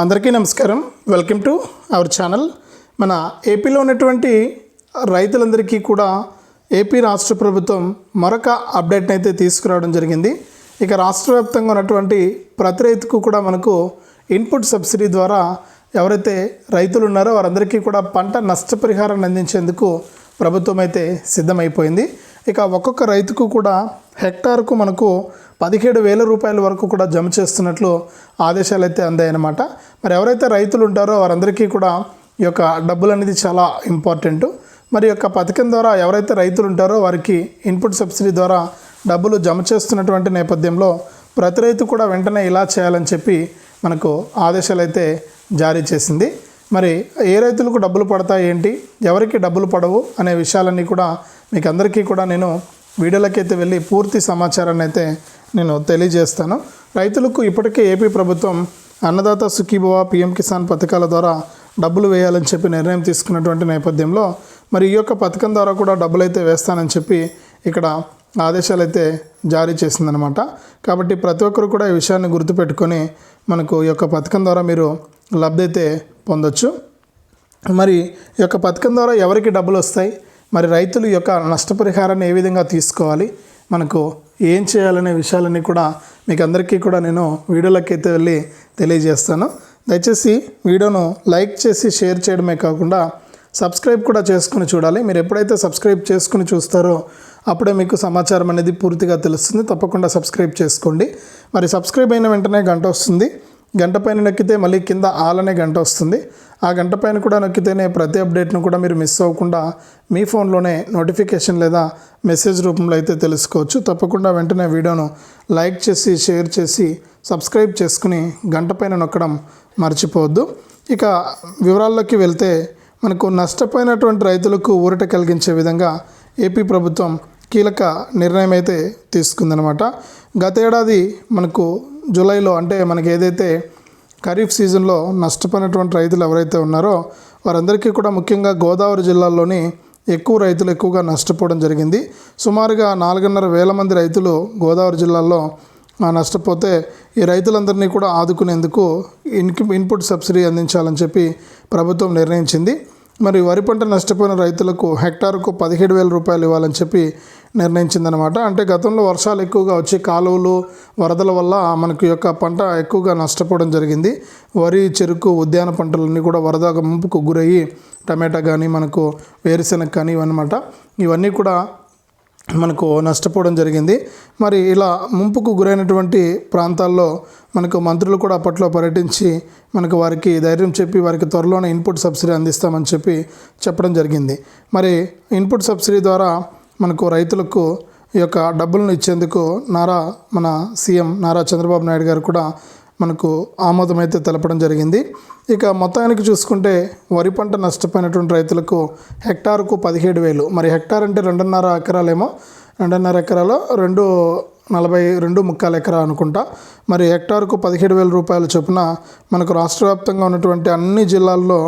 అందరికీ నమస్కారం. Welcome to our channel మన ఏపీలో ఉన్నటువంటి రైతులందరికీ కూడా ఏపీ రాష్ట్ర ప్రభుత్వం మరొక అప్డేట్ని అయితే తీసుకురావడం జరిగింది. ఇక రాష్ట్ర వ్యాప్తంగా ఉన్నటువంటి ప్రతి రైతుకు కూడా మనకు ఇన్పుట్ సబ్సిడీ ద్వారా ఎవరైతే రైతులు ఉన్నారో వారందరికీ కూడా పంట నష్టపరిహారాన్ని అందించేందుకు ప్రభుత్వం అయితే సిద్ధమైపోయింది. ఇక ఒక్కొక్క రైతుకు కూడా హెక్టార్కు మనకు పదిహేడు వేల రూపాయల వరకు కూడా జమ చేస్తున్నట్లు ఆదేశాలు అయితే అందాయన్నమాట. మరి ఎవరైతే రైతులు ఉంటారో వారందరికీ కూడా ఈ యొక్క డబ్బులు అనేది చాలా ఇంపార్టెంట్. మరి యొక్క పథకం ద్వారా ఎవరైతే రైతులు ఉంటారో వారికి ఇన్పుట్ సబ్సిడీ ద్వారా డబ్బులు జమ చేస్తున్నటువంటి నేపథ్యంలో ప్రతి రైతు కూడా వెంటనే ఇలా చేయాలని చెప్పి మనకు ఆదేశాలు అయితే జారీ చేసింది. మరి ఏ రైతులకు డబ్బులు పడతాయి ఏంటి? ఎవరికి డబ్బులు పడవు అనే విషయాలన్నీ కూడా మీకు అందరికీ కూడా నేను వీడియోలకైతే వెళ్ళి పూర్తి సమాచారాన్ని అయితే నేను తెలియజేస్తాను. రైతులకు ఇప్పటికే ఏపీ ప్రభుత్వం అన్నదాత సుఖీభవ పిఎం కిసాన్ పథకాల ద్వారా డబ్బులు వేయాలని చెప్పి నిర్ణయం తీసుకున్నటువంటి నేపథ్యంలో మరి ఈ యొక్క పథకం ద్వారా కూడా డబ్బులు అయితే వేస్తానని చెప్పి ఇక్కడ ఆదేశాలు అయితే జారీ చేసిందనమాట కాబట్టి ప్రతి ఒక్కరు కూడా ఈ విషయాన్ని గుర్తుపెట్టుకొని మనకు ఈ యొక్క పథకం ద్వారా మీరు లబ్ధి అయితే పొందొచ్చు. మరి ఈ యొక్క పథకం ద్వారా ఎవరికి డబ్బులు వస్తాయి? మరి రైతులు యొక్క నష్టపరిహారాన్ని ఏ విధంగా తీసుకోవాలి? మనకు ఏం చేయాలనే విషయాలన్నీ కూడా మీకు అందరికీ కూడా నేను వీడియోలోకి అయితే వెళ్ళి తెలియజేస్తాను. దయచేసి వీడియోను లైక్ చేసి షేర్ చేయడమే కాకుండా సబ్స్క్రైబ్ కూడా చేసుకుని చూడాలి. మీరు ఎప్పుడైతే సబ్స్క్రైబ్ చేసుకుని చూస్తారో అప్పుడే మీకు సమాచారం అనేది పూర్తిగా తెలుస్తుంది. తప్పకుండా సబ్స్క్రైబ్ చేసుకోండి. మరి సబ్స్క్రైబ్ అయిన వెంటనే గంట వస్తుంది. గంట పైన నొక్కితే మళ్ళీ కింద ఆల్ అనే గంట వస్తుంది. ఆ గంట పైన కూడా నొక్కితేనే ప్రతి అప్డేట్ను కూడా మీరు మిస్ అవ్వకుండా మీ ఫోన్లోనే నోటిఫికేషన్ లేదా మెసేజ్ రూపంలో అయితే తెలుసుకోవచ్చు. తప్పకుండా వెంటనే వీడియోను లైక్ చేసి షేర్ చేసి సబ్స్క్రైబ్ చేసుకుని గంట పైన నొక్కడం మర్చిపోవద్దు. ఇక వివరాల్లోకి వెళ్తే మనకు నష్టపోయినటువంటి రైతులకు ఊరట కలిగించే విధంగా ఏపీ ప్రభుత్వం కీలక నిర్ణయం అయితే తీసుకుందనమాట గతేడాది మనకు జూలైలో అంటే మనకి ఏదైతే ఖరీఫ్ సీజన్లో నష్టపోయినటువంటి రైతులు ఎవరైతే ఉన్నారో వారందరికీ కూడా ముఖ్యంగా గోదావరి జిల్లాలోని ఎక్కువ రైతులు ఎక్కువగా నష్టపోవడం జరిగింది. సుమారుగా నాలుగున్నర వేల మంది రైతులు గోదావరి జిల్లాలో నష్టపోతే ఈ రైతులందరినీ కూడా ఆదుకునేందుకు ఇన్కి ఇన్పుట్ సబ్సిడీ అందించాలని చెప్పి ప్రభుత్వం నిర్ణయించింది. మరి వరి పంట నష్టపోయిన రైతులకు హెక్టార్కు పదిహేడు వేల రూపాయలు ఇవ్వాలని చెప్పి నిర్ణయించిందనమాట. అంటే గతంలో వర్షాలు ఎక్కువగా వచ్చి కాలువలు వరదల వల్ల మనకు యొక్క పంట ఎక్కువగా నష్టపోవడం జరిగింది. వరి చెరుకు ఉద్యాన పంటలన్నీ కూడా వరద ముంపుకు గురయ్యి టమాటా కానీ మనకు వేరుశెనగ కానీ ఇవన్నమాట. ఇవన్నీ కూడా మనకు నష్టపోవడం జరిగింది. మరి ఇలా ముంపుకు గురైనటువంటి ప్రాంతాల్లో మనకు మంత్రులు కూడా అప్పట్లో పర్యటించి మనకు వారికి ధైర్యం చెప్పి వారికి త్వరలోనే ఇన్పుట్ సబ్సిడీ అందిస్తామని చెప్పి చెప్పడం జరిగింది. మరి ఇన్పుట్ సబ్సిడీ ద్వారా మనకు రైతులకు ఈ యొక్క డబ్బులను ఇచ్చేందుకు నారా మన సీఎం నారా చంద్రబాబు నాయుడు గారు కూడా మనకు ఆమోదం అయితే తెలపడం జరిగింది. ఇక మొత్తానికి చూసుకుంటే వరి పంట నష్టపోయినటువంటి రైతులకు హెక్టార్కు పదిహేడు వేలు. మరి హెక్టార్ అంటే రెండున్నర ఎకరాలేమో? రెండున్నర ఎకరాలో రెండు నలభై రెండు ముక్కాల ఎకరా అనుకుంటా. మరి హెక్టార్కు పదిహేడు వేల రూపాయల చొప్పున మనకు రాష్ట్ర వ్యాప్తంగా ఉన్నటువంటి అన్ని జిల్లాల్లో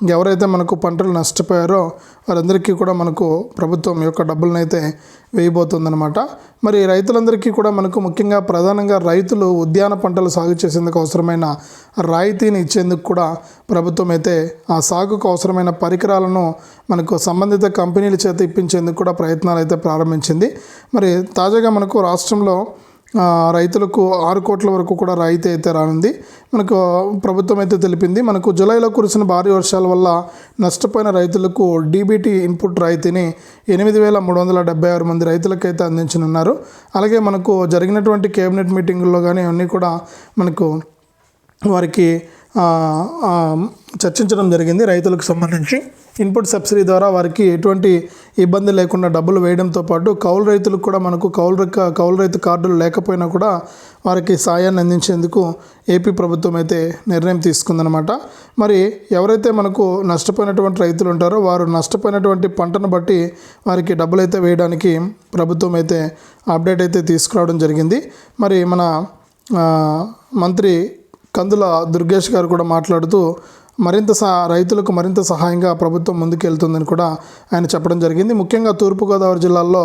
ఎవరైతే మనకు పంటలు నష్టపోయారో వారందరికీ కూడా మనకు ప్రభుత్వం యొక్క డబ్బులను అయితే వేయబోతుందన్నమాట. మరి రైతులందరికీ కూడా మనకు ముఖ్యంగా ప్రధానంగా రైతులు ఉద్యాన పంటలు సాగు చేసేందుకు అవసరమైన రాయితీని ఇచ్చేందుకు కూడా ప్రభుత్వం అయితే ఆ సాగుకు అవసరమైన పరికరాలను మనకు సంబంధిత కంపెనీల చేత ఇప్పించేందుకు కూడా ప్రయత్నాలు అయితే ప్రారంభించింది. మరి తాజాగా మనకు రాష్ట్రంలో రైతులకు ఆరు కోట్ల వరకు కూడా రాయితీ అయితే రానుంది. మనకు ప్రభుత్వం అయితే తెలిపింది మనకు జూలైలో కురిసిన భారీ వర్షాల వల్ల నష్టపోయిన రైతులకు డీబీటీ ఇన్పుట్ రాయితీని ఎనిమిది వేల మూడు వందల డెబ్బై ఆరు మంది రైతులకైతే అందించనున్నారు. అలాగే మనకు జరిగినటువంటి కేబినెట్ మీటింగుల్లో కానీ అన్నీ కూడా మనకు వారికి చర్చించడం జరిగింది రైతులకు సంబంధించి. ఇన్పుట్ సబ్సిడీ ద్వారా వారికి ఎటువంటి ఇబ్బంది లేకుండా డబ్బులు వేయడంతో పాటు కౌలు రైతులకు కూడా మనకు కౌలు కౌలు రైతు కార్డులు లేకపోయినా కూడా వారికి సాయాన్ని అందించేందుకు ఏపీ ప్రభుత్వం అయితే నిర్ణయం తీసుకుందనమాట మరి ఎవరైతే మనకు నష్టపోయినటువంటి రైతులు ఉంటారో వారు నష్టపోయినటువంటి పంటను బట్టి వారికి డబ్బులు అయితే వేయడానికి ప్రభుత్వం అయితే అప్డేట్ అయితే తీసుకురావడం జరిగింది. మరి మన మంత్రి కందుల దుర్గేష్ గారు కూడా మాట్లాడుతూ మరింత సహ రైతులకు మరింత సహాయంగా ప్రభుత్వం ముందుకెళ్తుందని కూడా ఆయన చెప్పడం జరిగింది. ముఖ్యంగా తూర్పుగోదావరి జిల్లాలో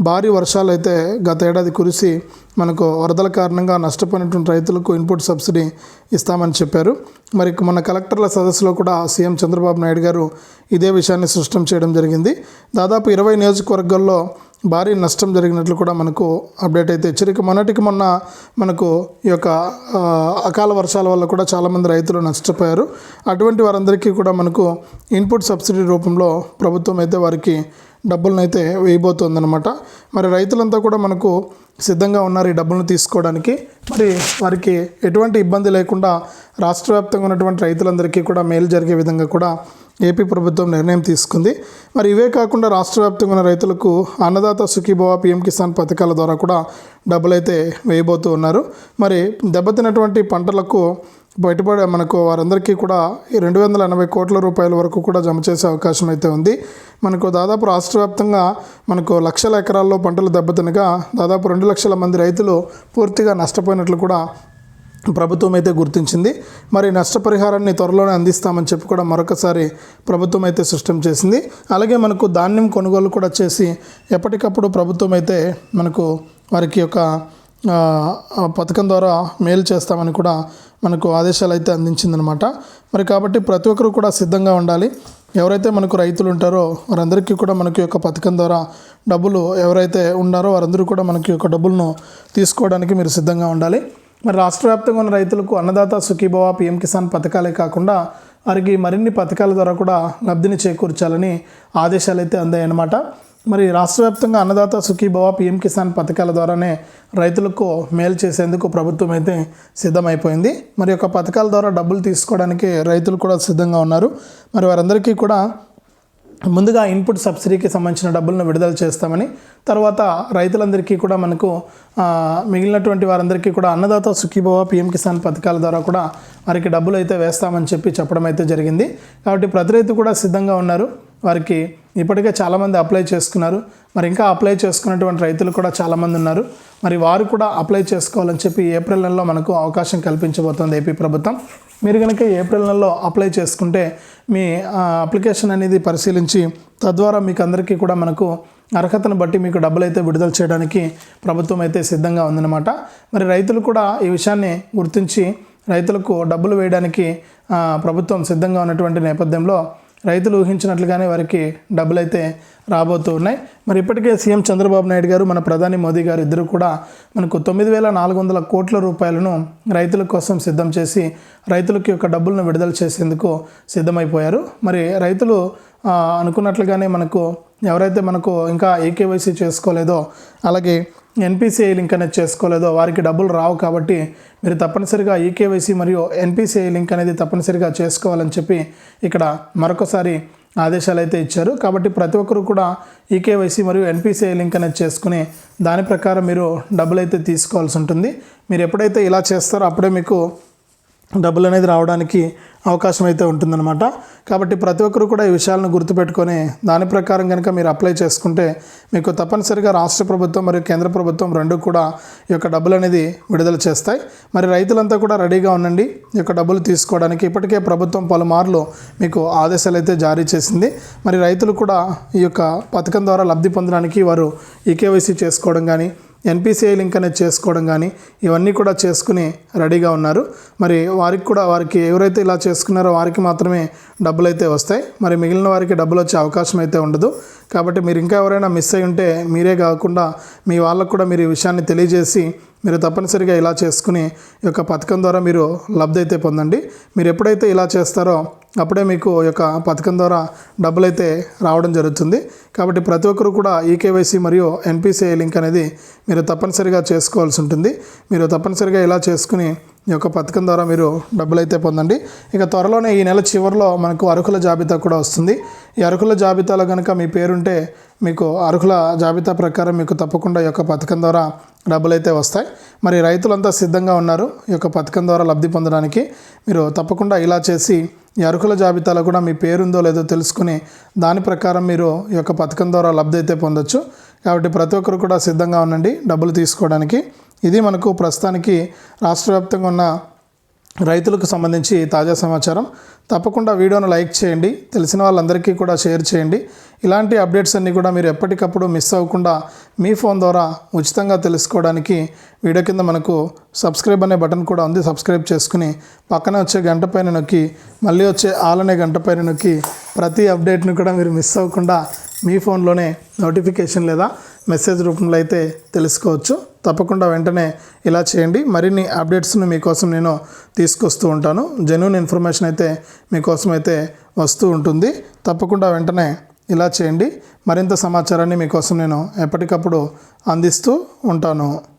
భారీ వర్షాలు అయితే గత ఏడాది కురిసి మనకు వరదల కారణంగా నష్టపోయినటువంటి రైతులకు ఇన్పుట్ సబ్సిడీ ఇస్తామని చెప్పారు. మరి మన కలెక్టర్ల సదస్సులో కూడా సీఎం చంద్రబాబు నాయుడు గారు ఇదే విషయాన్ని స్పష్టం చేయడం జరిగింది. దాదాపు ఇరవై నియోజకవర్గాల్లో భారీ నష్టం జరిగినట్లు కూడా మనకు అప్డేట్ అయితే ఇచ్చారు. మొన్నటికి మొన్న మనకు ఈ యొక్క అకాల వర్షాల వల్ల కూడా చాలామంది రైతులు నష్టపోయారు. అటువంటి వారందరికీ కూడా మనకు ఇన్పుట్ సబ్సిడీ రూపంలో ప్రభుత్వం అయితే వారికి డబ్బులను అయితే వేయబోతోందనమాట మరి రైతులంతా కూడా మనకు సిద్ధంగా ఉన్నారు ఈ డబ్బులను తీసుకోవడానికి. మరి వారికి ఎటువంటి ఇబ్బంది లేకుండా రాష్ట్ర వ్యాప్తంగా ఉన్నటువంటి రైతులందరికీ కూడా మేలు జరిగే విధంగా కూడా ఏపీ ప్రభుత్వం నిర్ణయం తీసుకుంది. మరి ఇవే కాకుండా రాష్ట్ర వ్యాప్తంగా ఉన్న రైతులకు అన్నదాత సుఖీభవ పిఎం కిసాన్ పథకాల ద్వారా కూడా డబ్బులు అయితే వేయబోతూ ఉన్నారు. మరి దెబ్బతినటువంటి పంటలకు బయటపడే మనకు వారందరికీ కూడా ఈ రెండు వందల ఎనభై కోట్ల రూపాయల వరకు కూడా జమ చేసే అవకాశం అయితే ఉంది. మనకు దాదాపు రాష్ట్ర వ్యాప్తంగా మనకు లక్షల ఎకరాల్లో పంటలు దెబ్బతినగా దాదాపు రెండు లక్షల మంది రైతులు పూర్తిగా నష్టపోయినట్లు కూడా ప్రభుత్వం అయితే గుర్తించింది. మరి నష్టపరిహారాన్ని త్వరలోనే అందిస్తామని చెప్పి కూడా మరొకసారి ప్రభుత్వం అయితే స్పష్టం చేసింది. అలాగే మనకు ధాన్యం కొనుగోలు కూడా చేసి ఎప్పటికప్పుడు ప్రభుత్వం అయితే మనకు వారికి యొక్క పథకం ద్వారా మేలు చేస్తామని కూడా మనకు ఆదేశాలు అయితే అందించిందనమాట మరి కాబట్టి ప్రతి ఒక్కరు కూడా సిద్ధంగా ఉండాలి. ఎవరైతే మనకు రైతులు ఉంటారో వారందరికీ కూడా మనకి యొక్క పథకం ద్వారా డబ్బులు ఎవరైతే ఉన్నారో వారందరూ కూడా మనకి యొక్క డబ్బులను తీసుకోవడానికి మీరు సిద్ధంగా ఉండాలి. మరి రాష్ట్ర వ్యాప్తంగా ఉన్న రైతులకు అన్నదాత సుఖీభవ పిఎం కిసాన్ పథకాలే కాకుండా వారికి మరిన్ని పథకాల ద్వారా కూడా లబ్ధిని చేకూర్చాలని ఆదేశాలు అయితే అందాయన్నమాట. మరి రాష్ట్ర వ్యాప్తంగా అన్నదాత సుఖీభవ పిఎం కిసాన్ పథకాల ద్వారానే రైతులకు మేలు చేసేందుకు ప్రభుత్వం అయితే సిద్ధమైపోయింది. మరి యొక్క పథకాల ద్వారా డబ్బులు తీసుకోవడానికి రైతులు కూడా సిద్ధంగా ఉన్నారు. మరి వారందరికీ కూడా ముందుగా ఇన్పుట్ సబ్సిడీకి సంబంధించిన డబ్బులను విడుదల చేస్తామని తర్వాత రైతులందరికీ కూడా మనకు మిగిలినటువంటి వారందరికీ కూడా అన్నదాత సుఖీభవ పిఎం కిసాన్ పథకాల ద్వారా కూడా వారికి డబ్బులు అయితే వేస్తామని చెప్పి చెప్పడం అయితే జరిగింది. కాబట్టి ప్రతి రైతు కూడా సిద్ధంగా ఉన్నారు. వారికి ఇప్పటికే చాలామంది అప్లై చేసుకున్నారు. మరి ఇంకా అప్లై చేసుకున్నటువంటి రైతులు కూడా చాలామంది ఉన్నారు. మరి వారు కూడా అప్లై చేసుకోవాలని చెప్పి ఏప్రిల్ నెలలో మనకు అవకాశం కల్పించబోతోంది ఏపీ ప్రభుత్వం. మీరు కనుక ఏప్రిల్ నెలలో అప్లై చేసుకుంటే మీ అప్లికేషన్ అనేది పరిశీలించి తద్వారా మీకు అందరికీ కూడా మనకు అర్హతను బట్టి మీకు డబ్బులు అయితే విడుదల చేయడానికి ప్రభుత్వం అయితే సిద్ధంగా ఉందన్నమాట. మరి రైతులు కూడా ఈ విషయాన్ని గుర్తించి రైతులకు డబ్బులు వేయడానికి ప్రభుత్వం సిద్ధంగా ఉన్నటువంటి నేపథ్యంలో రైతులు ఊహించినట్లుగానే వారికి డబ్బులైతే రాబోతూ ఉన్నాయి. మరి ఇప్పటికే సీఎం చంద్రబాబు నాయుడు గారు మన ప్రధాని మోదీ గారు ఇద్దరు కూడా మనకు తొమ్మిది వేల నాలుగు వందల కోట్ల రూపాయలను రైతుల కోసం సిద్ధం చేసి రైతులకి యొక్క డబ్బులను విడుదల చేసేందుకు సిద్ధమైపోయారు. మరి రైతులు అనుకున్నట్లుగానే మనకు ఎవరైతే మనకు ఇంకా ఏకేవైసీ చేసుకోలేదో అలాగే ఎన్పిసిఐ లింక్ అనేది చేసుకోలేదో. వారికి డబ్బులు రావు కాబట్టి మీరు తప్పనిసరిగా ఈకేవైసీ మరియు ఎన్పిసిఐ లింక్ అనేది తప్పనిసరిగా చేసుకోవాలని చెప్పి ఇక్కడ మరొకసారి ఆదేశాలు అయితే ఇచ్చారు. కాబట్టి ప్రతి ఒక్కరు కూడా ఈకేవైసీ మరియు ఎన్పిసిఐ లింక్ అనేది చేసుకుని దాని ప్రకారం మీరు డబ్బులు అయితే తీసుకోవాల్సి ఉంటుంది. మీరు ఎప్పుడైతే ఇలా చేస్తారో అప్పుడే మీకు డబ్బులు అనేది రావడానికి అవకాశం అయితే ఉంటుందన్నమాట. కాబట్టి ప్రతి ఒక్కరు కూడా ఈ విషయాలను గుర్తుపెట్టుకొని దాని ప్రకారం కనుక మీరు అప్లై చేసుకుంటే మీకు తప్పనిసరిగా రాష్ట్ర ప్రభుత్వం మరియు కేంద్ర ప్రభుత్వం రెండు కూడా ఈ యొక్క డబ్బులు అనేది విడుదల చేస్తాయి. మరి రైతులంతా కూడా రెడీగా ఉండండి. ఈ యొక్క డబ్బులు తీసుకోవడానికి ఇప్పటికే ప్రభుత్వం పలుమార్లు మీకు ఆదేశాలు అయితే జారీ చేసింది. మరి రైతులు కూడా ఈ యొక్క పథకం ద్వారా లబ్ధి పొందడానికి వారు ఈకేవైసీ చేసుకోవడం కానీ ఎన్పిసిఐ లింక్ అనేది చేసుకోవడం కానీ ఇవన్నీ కూడా చేసుకుని రెడీగా ఉన్నారు. మరి వారికి కూడా వారికి ఎవరైతే ఇలా చేసుకున్నారో వారికి మాత్రమే డబ్బులు అయితే వస్తాయి. మరి మిగిలిన వారికి డబ్బులు వచ్చే అవకాశం అయితే ఉండదు. కాబట్టి మీరు ఇంకా ఎవరైనా మిస్ అయి ఉంటే మీరే కాకుండా మీ వాళ్ళకు కూడా మీరు ఈ విషయాన్ని తెలియజేసి మీరు తప్పనిసరిగా ఇలా చేసుకుని ఈ యొక్క పథకం ద్వారా మీరు లబ్ధి అయితే పొందండి. మీరు ఎప్పుడైతే ఇలా చేస్తారో అప్పుడే మీకు ఈ యొక్క పథకం ద్వారా డబ్బులు అయితే రావడం జరుగుతుంది. కాబట్టి ప్రతి ఒక్కరు కూడా ఈకేవైసీ మరియు ఎన్పిసిఐ లింక్ అనేది మీరు తప్పనిసరిగా చేసుకోవాల్సి ఉంటుంది. మీరు తప్పనిసరిగా ఇలా చేసుకుని ఈ యొక్క పథకం ద్వారా మీరు డబ్బులు అయితే పొందండి. ఇక త్వరలోనే ఈ నెల చివరిలో మనకు అర్హుల జాబితా కూడా వస్తుంది. ఈ అర్హుల జాబితాలో కనుక మీ పేరుంటే మీకు అర్హుల జాబితా ప్రకారం మీకు తప్పకుండా ఈ యొక్క పథకం ద్వారా డబ్బులు అయితే వస్తాయి. మరి రైతులంతా సిద్ధంగా ఉన్నారు. ఈ యొక్క పథకం ద్వారా లబ్ధి పొందడానికి. మీరు తప్పకుండా ఇలా చేసి ఈ అర్హుల జాబితాలో కూడా మీ పేరుందో లేదో తెలుసుకుని దాని ప్రకారం మీరు ఈ యొక్క పథకం ద్వారా లబ్ధి అయితే పొందొచ్చు. కాబట్టి ప్రతి ఒక్కరు కూడా సిద్ధంగా ఉండండి. డబ్బులు తీసుకోవడానికి. ఇది మనకు ప్రస్తుతానికి రాష్ట్ర వ్యాప్తంగా ఉన్న రైతులకు సంబంధించి తాజా సమాచారం. తప్పకుండా వీడియోను లైక్ చేయండి. తెలిసిన వాళ్ళందరికీ కూడా షేర్ చేయండి. ఇలాంటి అప్డేట్స్ అన్నీ కూడా మీరు ఎప్పటికప్పుడు మిస్ అవ్వకుండా మీ ఫోన్ ద్వారా ఉచితంగా తెలుసుకోవడానికి వీడియో కింద మనకు సబ్స్క్రైబ్ అనే బటన్ కూడా ఉంది. సబ్స్క్రైబ్ చేసుకుని పక్కన వచ్చే గంట పైన నొక్కి మళ్ళీ వచ్చే ఆల్ అనే గంట పైన నొక్కి ప్రతి అప్డేట్ను కూడా మీరు మిస్ అవ్వకుండా మీ ఫోన్లోనే నోటిఫికేషన్ లేదా మెసేజ్ రూపంలో అయితే తెలుసుకోవచ్చు. తప్పకుండా వెంటనే ఇలా చేయండి. మరిన్ని అప్డేట్స్ను మీకోసం నేను తీసుకొస్తూ ఉంటాను. జెన్యున్ ఇన్ఫర్మేషన్ అయితే మీకోసం అయితే వస్తూ ఉంటుంది. తప్పకుండా వెంటనే ఇలా చేయండి. మరింత సమాచారాన్ని మీకోసం నేను ఎప్పటికప్పుడు అందిస్తూ ఉంటాను.